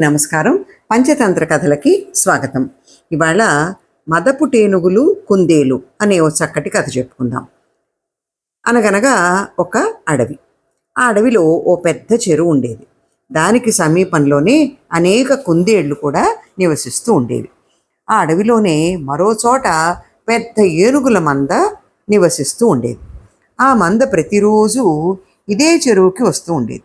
నమస్కారం. పంచతంత్ర కథలకి స్వాగతం. ఇవాళ మదపు టేనుగులు కుందేలు అనే ఓ చక్కటి కథ చెప్పుకుందాం. అనగనగా ఒక అడవి. ఆ అడవిలో ఓ పెద్ద చెరువు ఉండేది. దానికి సమీపంలోనే అనేక కుందేళ్ళు కూడా నివసిస్తూ ఉండేవి. ఆ అడవిలోనే మరో చోట పెద్ద ఏనుగుల మంద నివసిస్తూ ఉండేది. ఆ మంద ప్రతిరోజు ఇదే చెరువుకి వస్తూ ఉండేది.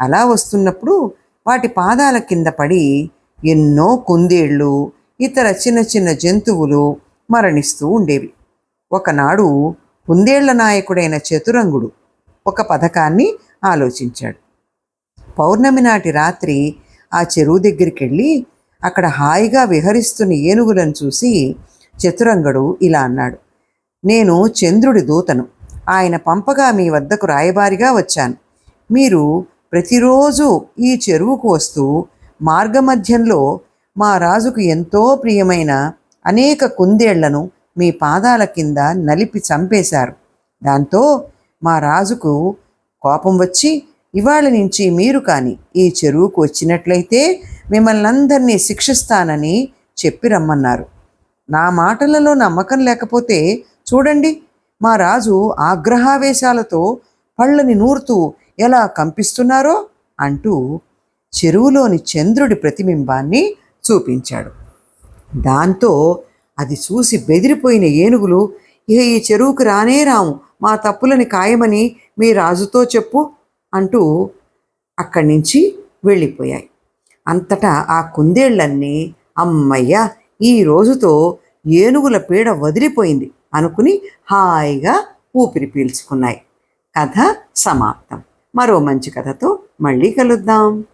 అలా వస్తున్నప్పుడు వాటి పాదాల కింద పడి ఎన్నో కుందేళ్ళు ఇతర చిన్న చిన్న జంతువులు మరణిస్తూ ఉండేవి. ఒకనాడు కుందేళ్ళ నాయకుడైన చతురంగుడు ఒక పథకాన్ని ఆలోచించాడు. పౌర్ణమి నాటి రాత్రి ఆ చెరువు దగ్గరికి వెళ్ళి అక్కడ హాయిగా విహరిస్తున్న ఏనుగులను చూసి చతురంగుడు ఇలా అన్నాడు నేను చంద్రుడి దూతను. ఆయన పంపగా మీ వద్దకు రాయబారిగా వచ్చాను. మీరు ప్రతిరోజు ఈ చెరువుకు వస్తూ మార్గమధ్యంలో మా రాజుకు ఎంతో ప్రియమైన అనేక కుందేళ్ళను మీ పాదాల కింద నలిపి చంపేశారు. దాంతో మా రాజుకు కోపం వచ్చి ఇవాళ నుంచి మీరు కానీ ఈ చెరువుకు వచ్చినట్లయితే మిమ్మల్ని అందరినీ శిక్షిస్తానని చెప్పి రమ్మన్నారు. నా మాటలలో నమ్మకం లేకపోతే చూడండి మా రాజు ఆగ్రహావేశాలతో పళ్ళని నూరుతూ ఎలా కంపిస్తున్నారో అంటూ చెరువులోని చంద్రుడి ప్రతిబింబాన్ని చూపించాడు. దాంతో అది చూసి బెదిరిపోయిన ఏనుగులు ఏ ఈ చెరువుకు రానే రాము మా తప్పులని ఖాయమని మీ రాజుతో చెప్పు అంటూ అక్కడి నుంచి వెళ్ళిపోయాయి. అంతటా ఆ కుందేళ్ళన్నీ అమ్మయ్య ఈ రోజుతో ఏనుగుల పీడ వదిలిపోయింది అనుకుని హాయిగా ఊపిరి పీల్చుకున్నాయి. కథ సమాప్తం. మరో మంచి కథతో మళ్ళీ కలుద్దాం.